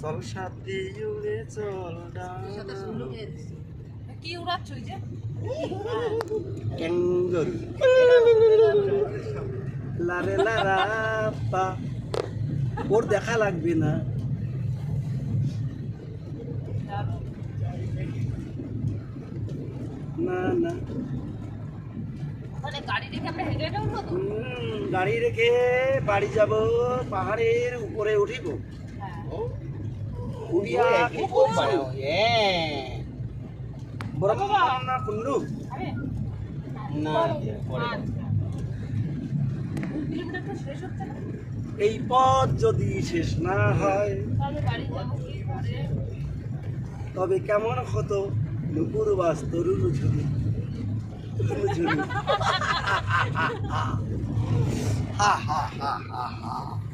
চল সাথে উড়ে চল কি উড়াচ্ছ ওই যে? ক্যাঙ্গারু। লারে লারা পা। ওর দেখা লাগবে না। না না। গাড়ি রেখে বাড়ি যাব পাহাড়ের উপরে উঠিব। হ্যাঁ। উড়িয়া কি করছ? বড় কুন্ডু আচ্ছা। এই পথ যদি শেষ না হয় তবে কেমন হতো? নুপুর বাস তরুণ 哈哈哈哈哈哈。